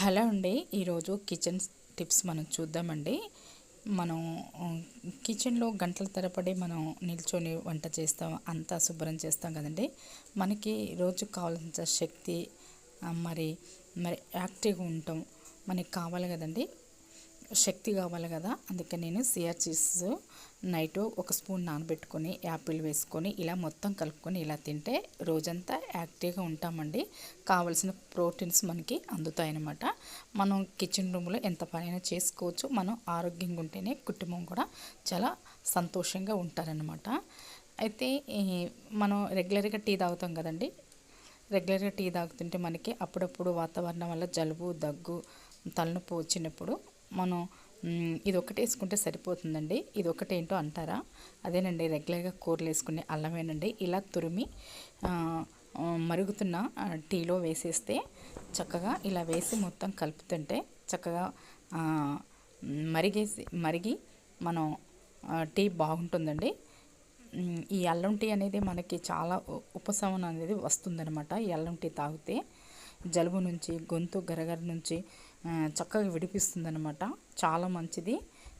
Hello అండి. ఈరోజు kitchen tips మనం చూద్దామండి. మనం కిచెన్లో గంటల తరబడి మనం నిల్చొని వంట చేస్తాం అంతా శుభ్రం చేస్తాం కదండి. మనకి రోజు కావాల్సిన శక్తి మరి మరి యాక్టివ్గా ఉంటాం మనకి కావాలి కదండి. శక్తి కావాలి కదా. అందుకే నేను సిఆర్చిస్ నైట్ ఒక స్పూన్ నానబెట్టుకొని యాపిల్ వేసుకొని ఇలా మొత్తం కలుపుకొని ఇలా తింటే రోజంతా యాక్టివ్గా ఉంటామండి. కావలసిన ప్రోటీన్స్ మనకి అందుతాయన్నమాట. మనం కిచెన్ రూమ్లో ఎంత పనైనా చేసుకోవచ్చు. మనం ఆరోగ్యంగా ఉంటేనే కుటుంబం కూడా చాలా సంతోషంగా ఉంటారనమాట అయితే మనం రెగ్యులర్గా టీ తాగుతాం కదండి. రెగ్యులర్గా టీ తాగుతుంటే మనకి అప్పుడప్పుడు వాతావరణం వల్ల జలుబు దగ్గు తలనొప్పి వచ్చినప్పుడు మనం ఇది ఒకటి వేసుకుంటే సరిపోతుందండి. ఇది ఒకటి ఏంటో అంటారా? అదేనండి రెగ్యులర్గా కూరలు వేసుకునే అల్లమేనండి. ఇలా తురిమి మరుగుతున్న టీలో వేసేస్తే చక్కగా ఇలా వేసి మొత్తం కలుపుతుంటే చక్కగా మరిగేసి మరిగి మనం టీ బాగుంటుందండి. ఈ అల్లం టీ అనేది మనకి చాలా ఉపశమనం అనేది వస్తుందనమాట ఈ అల్లం టీ తాగితే జలుబు నుంచి గొంతు గరగర నుంచి చక్కగా విడిపిస్తుంది అనమాట చాలా మంచిది.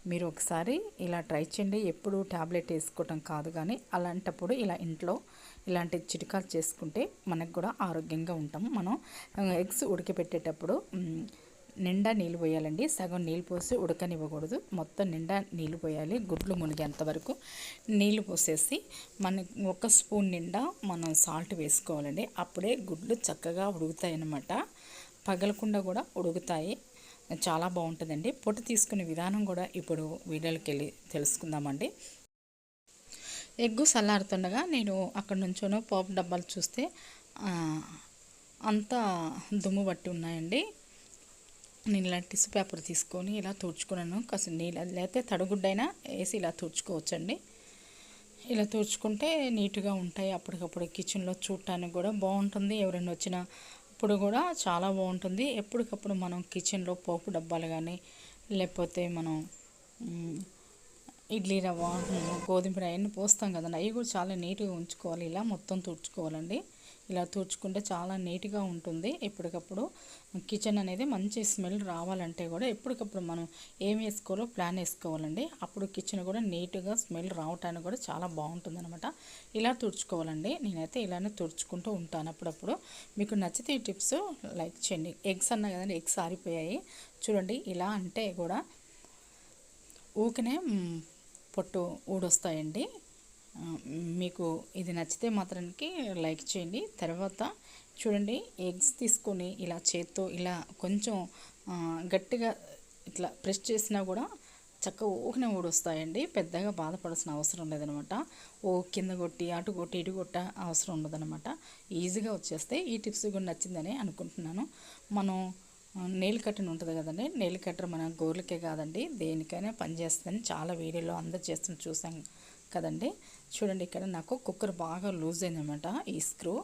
మీరు ఒకసారి ఇలా ట్రై చేయండి. ఎప్పుడు ట్యాబ్లెట్ వేసుకోవటం కాదు కానీ అలాంటప్పుడు ఇలా ఇంట్లో ఇలాంటి చిటికాలు చేసుకుంటే మనకు కూడా ఆరోగ్యంగా ఉంటాము మనం ఎగ్స్ ఉడికిపెట్టేటప్పుడు నిండా నీళ్ళు పోయాలండి. సగం నీళ్ళు పోసి ఉడకనివ్వకూడదు. మొత్తం నిండా నీళ్ళు పోయాలి. గుడ్లు మునిగేంత వరకు నీళ్ళు పోసేసి మన ఒక స్పూన్ నిండా మనం సాల్ట్ వేసుకోవాలండి. అప్పుడే గుడ్లు చక్కగా ఉడుకుతాయి అన్నమాట పగలకుండా కూడా ఉడుకుతాయి. చాలా బాగుంటుందండి. పొట్టు తీసుకునే విధానం కూడా ఇప్పుడు వీడియోకి వెళ్ళి తెలుసుకుందామండి. ఎగ్గు చల్లారుతుండగా నేను అక్కడ నుంచోనో పోపు డబ్బాలు చూస్తే అంతా దుమ్ము పట్టి ఉన్నాయండి. నేను ఇలా టిష్యూ పేపర్ తీసుకొని ఇలా తుడుచుకున్నాను. కాస్త నీళ్ళు లేకపోతే తడుగుడ్డైనా వేసి ఇలా తుడుచుకోవచ్చండి. ఇలా తుడుచుకుంటే నీట్గా ఉంటాయి. అప్పటికప్పుడు కిచెన్లో చూడటానికి కూడా బాగుంటుంది. ఎవరైనా వచ్చినా అప్పుడు కూడా చాలా బాగుంటుంది. ఎప్పటికప్పుడు మనం కిచెన్లో పోపు డబ్బాలు కానీ లేకపోతే మనం ఇడ్లీ రవ్వ గోధుమ అవన్నీ పోస్తాం కదండి. అవి కూడా చాలా నీట్గా ఉంచుకోవాలి. ఇలా మొత్తం తుడుచుకోవాలండి. ఇలా తుడుచుకుంటే చాలా నీట్గా ఉంటుంది. ఎప్పటికప్పుడు కిచెన్ అనేది మంచి స్మెల్ రావాలంటే కూడా ఎప్పటికప్పుడు మనం ఏం వేసుకోవాలో ప్లాన్ వేసుకోవాలండి. అప్పుడు కిచెన్ కూడా నీట్గా స్మెల్ రావటానికి కూడా చాలా బాగుంటుంది అనమాట ఇలా తుడుచుకోవాలండి. నేనైతే ఇలానే తుడుచుకుంటూ ఉంటాను అప్పుడప్పుడు. మీకు నచ్చితే ఈ టిప్స్ లైక్ చేయండి. ఎగ్స్ అన్నా కదండి ఎగ్స్ ఆరిపోయాయి. చూడండి ఇలా అంటే కూడా ఊకనే పొట్టు ఊడొస్తాయండి. మీకు ఇది నచ్చితే మాత్రానికి లైక్ చేయండి. తర్వాత చూడండి ఎగ్స్ తీసుకొని ఇలా చేత్తో ఇలా కొంచెం గట్టిగా ఇట్లా ప్రెస్ చేసినా కూడా చక్క ఊకనే ఊడొస్తాయండి. పెద్దగా బాధపడాల్సిన అవసరం లేదనమాట. ఓ కింద కొట్టి అటు కొట్టి ఇటు కొట్ట అవసరం ఉండదనమాట. ఈజీగా వచ్చేస్తే ఈ టిప్స్ కూడా నచ్చిందని అనుకుంటున్నాను. మనం నెయిల్ కట్టర్ ఉంటుంది కదండి నెయిల్ కట్టర్ మన గోర్లకే కాదండి దేనికైనా పనిచేస్తుందని చాలా వీడియోలో అందరు చేస్తున్న చూసాం. కదండి? చూడండి ఇక్కడ నాకు కుక్కర్ బాగా లూజ్ అయిందనమాట ఈ స్క్రూ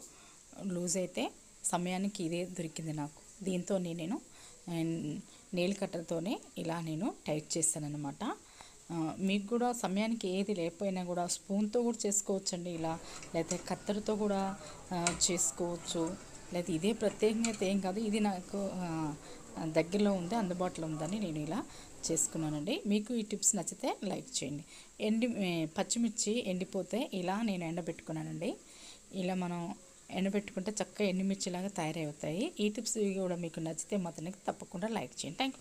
లూజ్ అయితే సమయానికి ఇదే దొరికింది నాకు. దీంతో నేను నేల్ కట్టర్తోనే ఇలా నేను టైట్ చేశానమాట అనమాట మీకు కూడా సమయానికి ఏది లేకపోయినా కూడా స్పూన్తో కూడా చేసుకోవచ్చండి ఇలా లేకపోతే కత్తెరతో కూడా చేసుకోవచ్చు. లేకపోతే ఇదే ప్రత్యేకంగా అయితే ఏం కాదు. ఇది నాకు దగ్గరలో ఉంది అందుబాటులో ఉందని నేను ఇలా చేసుకున్నానండి. మీకు ఈ టిప్స్ నచ్చితే లైక్ చేయండి. ఎండి పచ్చిమిర్చి ఎండిపోతే ఇలా నేను ఎండబెట్టుకున్నానండి. ఇలా మనం ఎండబెట్టుకుంటే చక్కగా ఎండుమిర్చిలాగా తయారవుతాయి. ఈ టిప్స్ కూడా మీకు నచ్చితే మాత్రం తప్పకుండా లైక్ చేయండి. థ్యాంక్